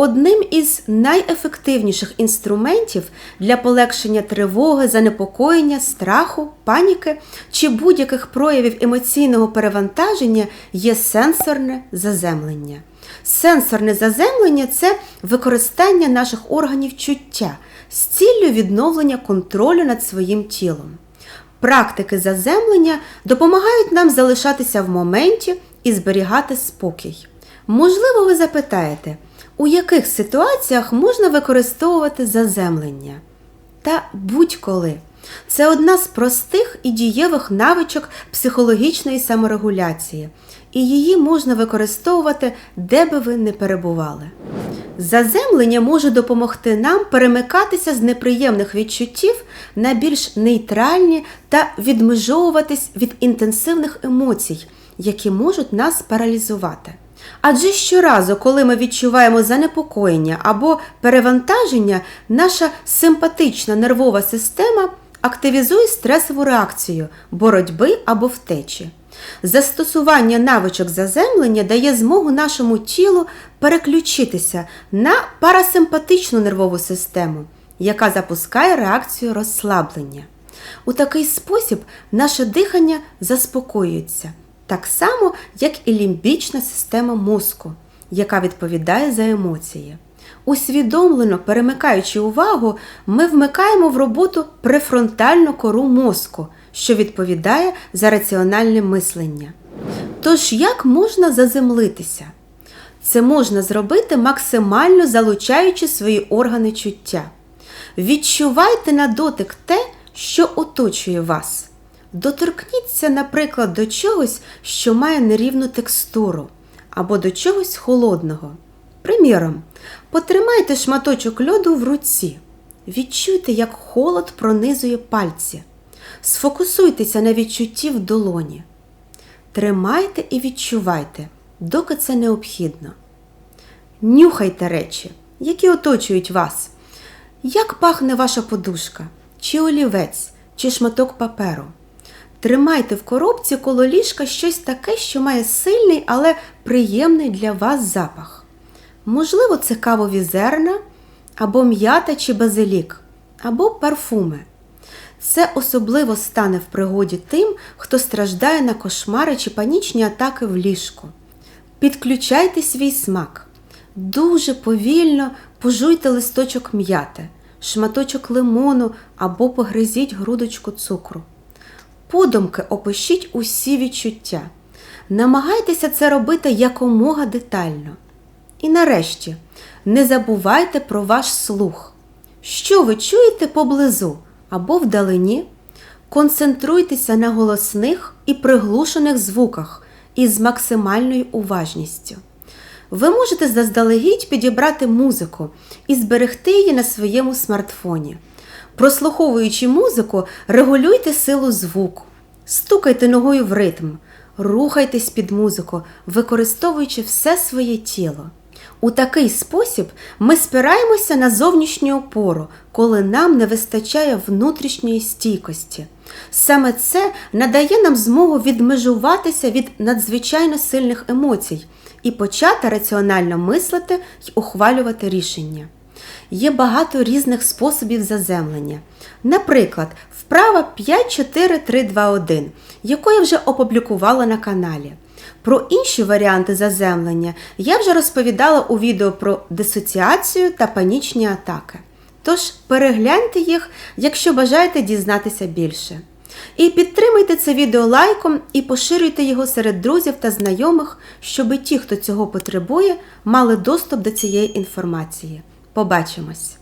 Одним із найефективніших інструментів для полегшення тривоги, занепокоєння, страху, паніки чи будь-яких проявів емоційного перевантаження є сенсорне заземлення. Сенсорне заземлення це використання наших органів чуття з ціллю відновлення контролю над своїм тілом. Практики заземлення допомагають нам залишатися в моменті і зберігати спокій. Можливо, ви запитаєте, у яких ситуаціях можна використовувати заземлення? Та будь-коли. Це одна з простих і дієвих навичок психологічної саморегуляції, і її можна використовувати, де би ви не перебували. Заземлення може допомогти нам перемикатися з неприємних відчуттів на більш нейтральні та відмежовуватись від інтенсивних емоцій, які можуть нас паралізувати. Адже щоразу, коли ми відчуваємо занепокоєння або перевантаження, наша симпатична нервова система активізує стресову реакцію боротьби або втечі. Застосування навичок заземлення дає змогу нашому тілу переключитися на парасимпатичну нервову систему, яка запускає реакцію розслаблення. У такий спосіб наше дихання заспокоюється, так само, як і лімбічна система мозку, яка відповідає за емоції. Усвідомлено перемикаючи увагу, ми вмикаємо в роботу префронтальну кору мозку, що відповідає за раціональне мислення. Тож, як можна заземлитися? Це можна зробити максимально залучаючи свої органи чуття. Відчувайте на дотик те, що оточує вас. Доторкніться, наприклад, до чогось, що має нерівну текстуру, або до чогось холодного. Приміром, потримайте шматочок льоду в руці. Відчуйте, як холод пронизує пальці. Сфокусуйтеся на відчутті в долоні. Тримайте і відчувайте, доки це необхідно. Нюхайте речі, які оточують вас. Як пахне ваша подушка, чи олівець, чи шматок паперу. Тримайте в коробці коло ліжка щось таке, що має сильний, але приємний для вас запах. Можливо, це кавові зерна, або м'ята чи базилік, або парфуми. Це особливо стане в пригоді тим, хто страждає на кошмари чи панічні атаки в ліжку. Підключайте свій смак. Дуже повільно пожуйте листочок м'яти, шматочок лимону або погризіть грудочку цукру. Подумки опишіть усі відчуття. Намагайтеся це робити якомога детально. І нарешті, не забувайте про ваш слух. Що ви чуєте поблизу або вдалині? Концентруйтеся на голосних і приглушених звуках із максимальною уважністю. Ви можете заздалегідь підібрати музику і зберегти її на своєму смартфоні. Прослуховуючи музику, регулюйте силу звуку, стукайте ногою в ритм, рухайтесь під музику, використовуючи все своє тіло. У такий спосіб ми спираємося на зовнішню опору, коли нам не вистачає внутрішньої стійкості. Саме це надає нам змогу відмежуватися від надзвичайно сильних емоцій і почати раціонально мислити й ухвалювати рішення. Є багато різних способів заземлення. Наприклад, вправа 5-4-3-2-1, яку я вже опублікувала на каналі. Про інші варіанти заземлення я вже розповідала у відео про дисоціацію та панічні атаки. Тож перегляньте їх, якщо бажаєте дізнатися більше. І підтримайте це відео лайком і поширюйте його серед друзів та знайомих, щоб ті, хто цього потребує, мали доступ до цієї інформації. Побачимось!